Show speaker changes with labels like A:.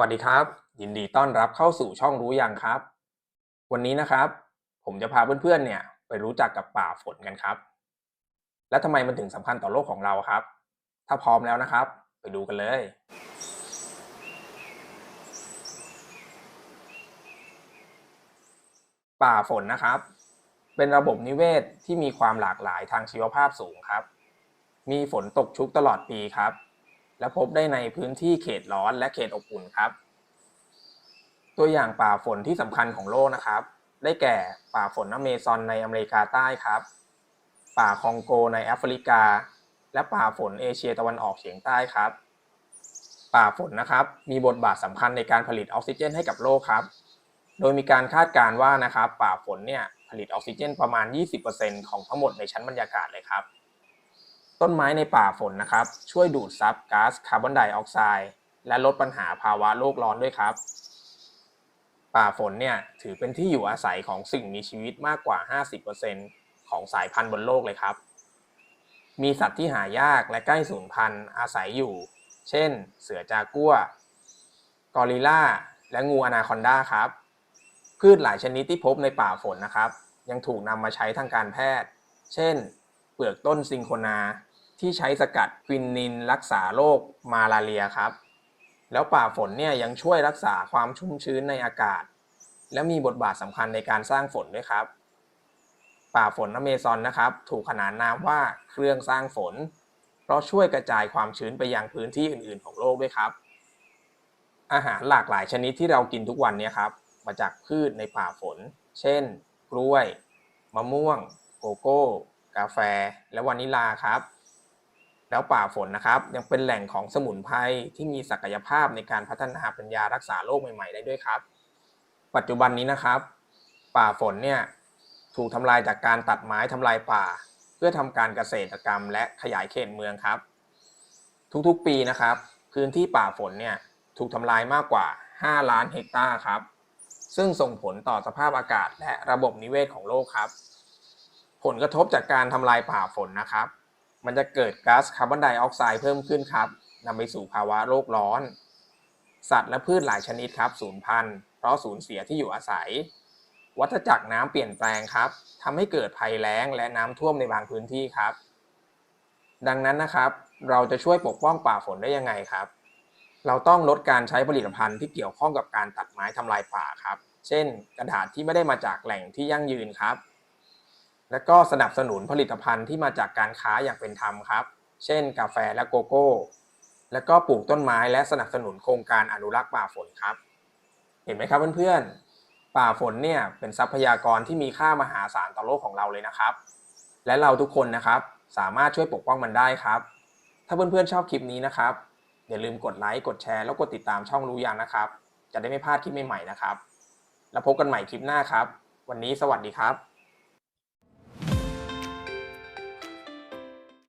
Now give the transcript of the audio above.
A: วัสดีครับ ยินดีต้อนรับเข้าสู่ช่องรู้ยังครับ วันนี้นะครับ ผมจะพาเพื่อนๆเนี่ยไปรู้จักกับป่าฝนกันครับ และทำไมมันถึงสำคัญต่อโลกของเราครับ ถ้าพร้อมแล้วนะครับ ไปดูกันเลย ป่าฝนนะครับ เป็นระบบนิเวศที่มีความหลากหลายทางชีวภาพสูงครับ มีฝนตกชุกตลอดปีครับ และพบได้ในพื้นที่เขตร้อนและเขตอบอุ่นครับ ตัวอย่างป่าฝนที่สำคัญของโลกนะครับ ได้แก่ป่าฝนอเมซอนในอเมริกาใต้ครับ ป่าคองโกในแอฟริกา และป่าฝนเอเชียตะวันออกเฉียงใต้ครับ ป่าฝนนะครับ มีบทบาทสำคัญในการผลิตออกซิเจนให้กับโลกครับ โดยมีการคาดการณ์ว่านะครับ ป่าฝนเนี่ยผลิตออกซิเจนประมาณ 20%ของทั้งหมดในชั้นบรรยากาศเลยครับ ต้นไม้ในป่าฝนนะครับ ช่วยดูดซับก๊าซคาร์บอนไดออกไซด์และลดปัญหาภาวะโลกร้อนด้วยครับ ป่าฝนเนี่ยถือเป็นที่อยู่อาศัยของสิ่งมีชีวิตมากกว่า 50%ของสายพันธุ์บนโลกเลยครับ มีสัตว์ที่หายากและใกล้สูญพันธุ์อาศัยอยู่ เช่น เสือจากัวกอริลลาและงูอนาคอนดาครับ พืชหลายชนิดที่พบในป่าฝนนะครับ ยังถูกนำมาใช้ทางการแพทย์ เช่น เปลือกต้นซิงโคนา ที่ใช้สกัดควินนินรักษาโรคมาลาเรียครับ แล้วป่าฝนเนี่ยยังช่วยรักษาความชุ่มชื้นในอากาศ และมีบทบาทสำคัญในการสร้างฝนด้วยครับ ป่าฝนอเมซอนนะครับ ถูกขนานนามว่าเครื่องสร้างฝน เพราะช่วยกระจายความชื้นไปยังพื้นที่อื่น ๆ ของโลกด้วยครับ อาหารหลากหลายชนิดที่เรากินทุกวันเนี่ยครับมาจากพืชในป่าฝน เช่น กล้วย มะม่วง โกโก้ กาแฟ และวานิลาครับ แล้วป่าฝนนะครับ ยังเป็นแหล่งของสมุนไพรที่มีศักยภาพในการพัฒนาปัญญารักษาโรคใหม่ ๆ ได้ด้วยครับ ปัจจุบันนี้นะครับ ป่าฝนเนี่ยถูกทำลายจากการตัดไม้ทำลายป่า เพื่อทำการเกษตรกรรม และขยายเขตเมืองครับ ทุกๆปีนะครับ พื้นที่ป่าฝนเนี่ยถูกทำลายมากกว่า 5 ล้านเฮกตาร์ครับ ซึ่งส่งผลต่อสภาพอากาศและระบบนิเวศของโลกครับ ผลกระทบจากการทำลายป่าฝนนะครับ มันจะเกิดก๊าซคาร์บอนไดออกไซด์เพิ่มขึ้นครับนำไปสู่ภาวะโลกร้อน สัตว์และพืชหลายชนิดครับสูญพันธุ์เพราะสูญเสียที่อยู่อาศัย วัฏจักรน้ำเปลี่ยนแปลงครับทำให้เกิดภัยแล้งและน้ำท่วมในบางพื้นที่ครับ ดังนั้นนะครับ เราจะช่วยปกป้องป่าฝนได้ยังไงครับ เราต้องลดการใช้ผลิตภัณฑ์ที่เกี่ยวข้องกับการตัดไม้ทำลายป่าครับ เช่น กระดาษที่ไม่ได้มาจากแหล่งที่ยั่งยืนครับ และก็สนับสนุนผลิตภัณฑ์ที่มาจากการค้าอย่างเป็นธรรมครับ เช่น กาแฟและโกโก้ และก็ปลูกต้นไม้และสนับสนุนโครงการอนุรักษ์ป่าฝนครับ เห็นไหมครับเพื่อนๆ ป่าฝนเนี่ยเป็นทรัพยากรที่มีค่ามหาศาลต่อโลกของเราเลยนะครับ และเราทุกคนนะครับสามารถช่วยปกป้องมันได้ครับ ถ้าเพื่อนๆชอบคลิปนี้นะครับ อย่าลืมกดไลค์ กดแชร์ แล้วกดติดตามช่องรู้ยังนะครับ จะได้ไม่พลาดคลิปใหม่ๆนะครับ แล้วพบกันใหม่คลิปหน้าครับ วันนี้สวัสดีครับ